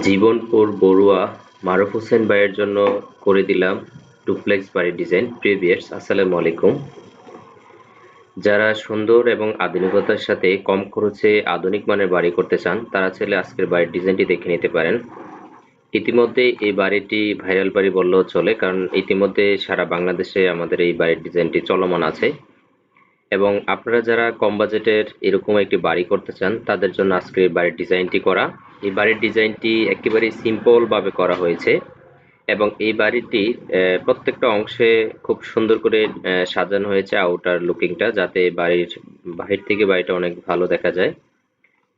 জীবনপুর বড়ুয়া মারুফ হোসেন ভাইয়ের জন্য করে দিলাম ডুপ্লেক্স বাড়ির ডিজাইন প্রিভিয়ার্স আসসালামু আলাইকুম। যারা সুন্দর এবং আধুনিকতার সাথে কম খরচে আধুনিক মানের বাড়ি করতে চান, তারা চাইলে আজকের বাড়ির ডিজাইনটি দেখে নিতে পারেন। ইতিমধ্যে এই বাড়িটি ভাইরাল বাড়ি বললেও চলে, কারণ ইতিমধ্যে সারা বাংলাদেশে আমাদের এই বাড়ির ডিজাইনটি চলমান আছে। এবং আপনারা যারা কম বাজেটের এরকম একটি বাড়ি করতে চান, তাদের জন্য আজকে এই বাড়ির ডিজাইনটি করা। এই বাড়ির ডিজাইনটি একেবারে সিম্পল ভাবে করা হয়েছে এবং এই বাড়িটি প্রত্যেকটা অংশে খুব সুন্দর করে সাজানো হয়েছে আউটার লুকিংটা যাতে বাড়ির বাহির থেকে বাড়িটা অনেক ভালো দেখা যায়।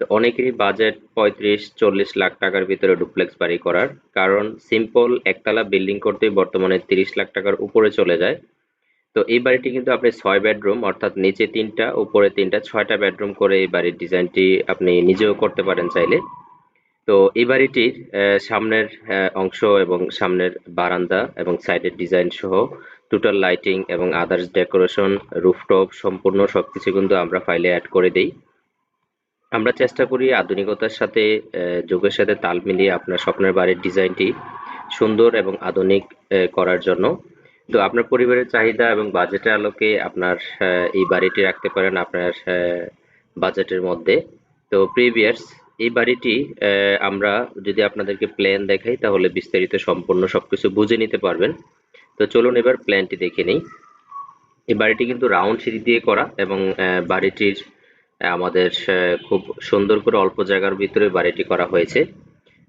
তো অনেকেরই বাজেট পঁয়ত্রিশ, চল্লিশ লাখ টাকার ভিতরে ডুপ্লেক্স বাড়ি করার, কারণ সিম্পল একতলা বিল্ডিং করতেই বর্তমানে তিরিশ লাখ টাকার উপরে চলে যায়। তো এই বাড়িটি কিন্তু আপনি ছয় বেডরুম অর্থাৎ নিচে তিনটা, উপরে তিনটা, ছয়টা বেডরুম করে এই বাড়ির ডিজাইনটি আপনি নিজেও করতে পারেন চাইলে। তো এই বাড়িটির সামনের অংশ এবং সামনের বারান্দা এবং সাইডের ডিজাইন সহ টোটাল লাইটিং এবং আদার্স ডেকোরেশন রুফটপ সম্পূর্ণ সবকিছু কিন্তু আমরা ফাইলে অ্যাড করে দেই। আমরা চেষ্টা করি আধুনিকতার সাথে যুগের সাথে তাল মিলিয়ে আপনার স্বপ্নের বাড়ির ডিজাইনটি সুন্দর এবং আধুনিক করার জন্য। তো আপনার পরিবারের চাহিদা এবং বাজেটের আলোকে আপনার এই বাড়িটি রাখতে পারেন আপনার বাজেটের মধ্যে। তো প্রিভিয়ার্স এই বাড়িটি আমরা যদি আপনাদেরকে প্ল্যান দেখাই, তাহলে বিস্তারিত সম্পূর্ণ সবকিছু বুঝে নিতে পারবেন। তো চলুন এবার প্ল্যানটি দেখে নিই। এই বাড়িটি কিন্তু রাউন্ড সিঁড়ি দিয়ে করা এবং বাড়িটির আমাদের খুব সুন্দর করে অল্প জায়গার ভিতরে বাড়িটি করা হয়েছে।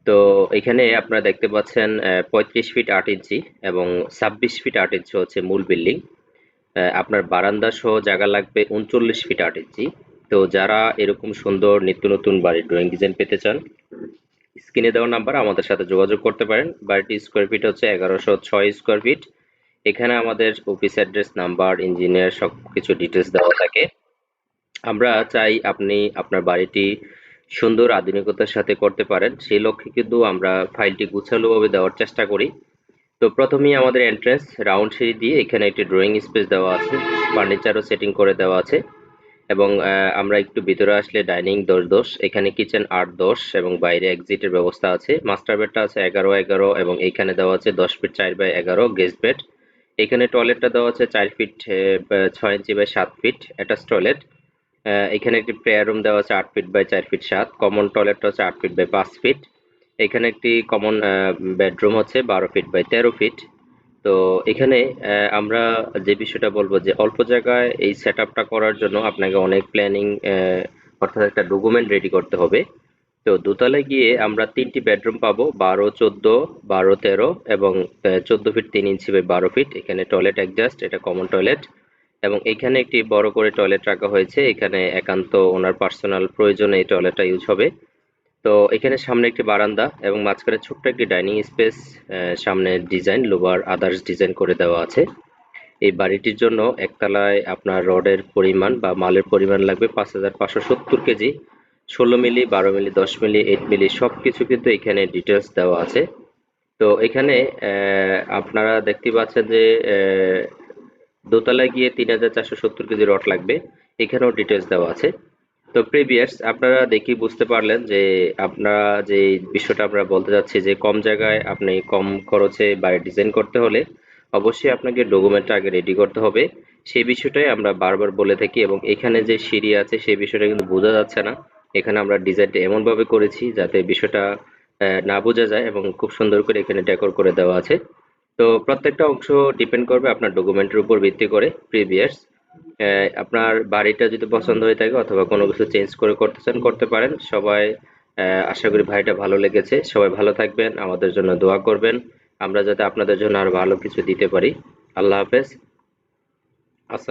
তো এখানে আপনারা দেখতে পাচ্ছেন পঁয়ত্রিশ ফিট আট ইঞ্চি এবং ছাব্বিশ ফিট আট ইঞ্চি হচ্ছে মূল বিল্ডিং আপনার বারান্দা সহ জায়গা লাগবে উনচল্লিশ ফিট আট ইঞ্চি। তো যারা এরকম সুন্দর নিত্য নতুন বাড়ির ড্রয়িং ডিজাইন পেতে চান স্ক্রিনে দেওয়া নাম্বার আমাদের সাথে যোগাযোগ করতে পারেন। বাড়িটি স্কোয়ার ফিট হচ্ছে এগারোশো ছয় স্কোয়ার ফিট এখানে আমাদের অফিস অ্যাড্রেস নাম্বার ইঞ্জিনিয়ার সব কিছু ডিটেলস দেওয়া থাকে। আমরা চাই আপনি আপনার বাড়িটি সুন্দর আধুনিকতার সাথে করতে পারেন। সেই লক্ষ্যে কিন্তু আমরা ফাইলটি গুছালোভাবে দেওয়ার চেষ্টা করি। তো প্রথমেই আমাদের এন্ট্রেন্স রাউন্ড সিঁড়ি দিয়ে এখানে একটি ড্রয়িং স্পেস দেওয়া আছে। ফার্নিচারও সেটিং করে দেওয়া আছে। এবং আমরা একটু ভিতরে আসলে ডাইনিং দশ দশ, এখানে কিচেন আট দশ এবং বাইরে এক্সিটের ব্যবস্থা আছে। মাস্টার বেডটা আছে এগারো এগারো এবং এখানে দেওয়া আছে দশ ফিট চার বাই এগারো গেস্ট বেড। এখানে টয়লেটটা দেওয়া আছে চার ফিট ছয় ইঞ্চি বাই সাত ফিট অ্যাটাচ টয়লেট। এখানে একটি প্রেয়ার রুম দেওয়া আছে আট ফিট বাই চার ফিট সাত। কমন টয়লেটটা হচ্ছে আট ফিট বাই পাঁচ ফিট। এখানে একটি কমন বেডরুম হচ্ছে বারো ফিট বাই তেরো ফিট। তো এখানে আমরা যে বিষয়টা বলব যে অল্প জায়গায় এই সেট করার জন্য আপনাকে অনেক প্ল্যানিং অর্থাৎ একটা ডকুমেন্ট রেডি করতে হবে। তো দোতলায় গিয়ে আমরা তিনটি বেডরুম পাবো, বারো, চোদ্দ, বারো, তেরো এবং চোদ্দ ফিট তিন ইঞ্চি বাই বারো ফিট এখানে টয়লেট অ্যাডজাস্ট এটা কমন টয়লেট এবং এখানে একটি বড় করে টয়লেট রাখা হয়েছে। এখানে একান্ত ওনার পার্সোনাল প্রয়োজনে এই টয়লেটটা ইউজ হবে। তো এখানে সামনে একটি বারান্দা এবং মাঝখানে ছোট্ট একটি ডাইনিং স্পেস সামনে ডিজাইন, লোবার আদার্স ডিজাইন করে দেওয়া আছে। এই বাড়িটির জন্য একতলায় আপনার রডের পরিমাণ বা মালের পরিমাণ লাগবে পাঁচ হাজার পাঁচশো সত্তর কেজি। ষোলো মিলি, বারো মিলি, দশ মিলি এইট মিলি সব কিছু কিন্তু এখানে ডিটেলস দেওয়া আছে। তো এখানে আপনারা দেখতে পাচ্ছেন যে দোতলায় গিয়ে তিন হাজার চারশো সত্তর কেজি রড লাগবে। এখানেও ডিটেলস দেওয়া আছে। তো প্রিভিয়াস আপনারা দেখি বুঝতে পারলেন যে আপনারা যে বিষয়টা আমরা বলতে যাচ্ছি যে কম জায়গায় আপনি কম খরচে বাড়ি ডিজাইন করতে হলে অবশ্যই আপনাকে ডকুমেন্টটা আগে রেডি করতে হবে। সেই বিষয়টাই আমরা বারবার বলে থাকি এবং এখানে যে সিঁড়ি আছে সেই বিষয়টা কিন্তু বোঝা যাচ্ছে না। এখানে আমরা ডিজাইনটা এমনভাবে করেছি যাতে বিষয়টা না বোঝা যায় এবং খুব সুন্দর করে এখানে ডেকোর করে দেওয়া আছে। তো প্রত্যেকটা অংশ ডিপেন্ড করবে আপনার ডকুমেন্টের উপর ভিত্তি করে প্রিভিয়াস আপনার বাড়িটা যদি পছন্দ হয়ে থাকে অথবা কোনো কিছু চেঞ্জ করে করতে চান, করতে পারেন। সবাই আশা করি ভাইটা ভালো লেগেছে। সবাই ভালো থাকবেন, আমাদের জন্য দোয়া করবেন। আমরা যাতে আপনাদের জন্য আরও ভালো কিছু দিতে পারি। আল্লাহ হাফেজ।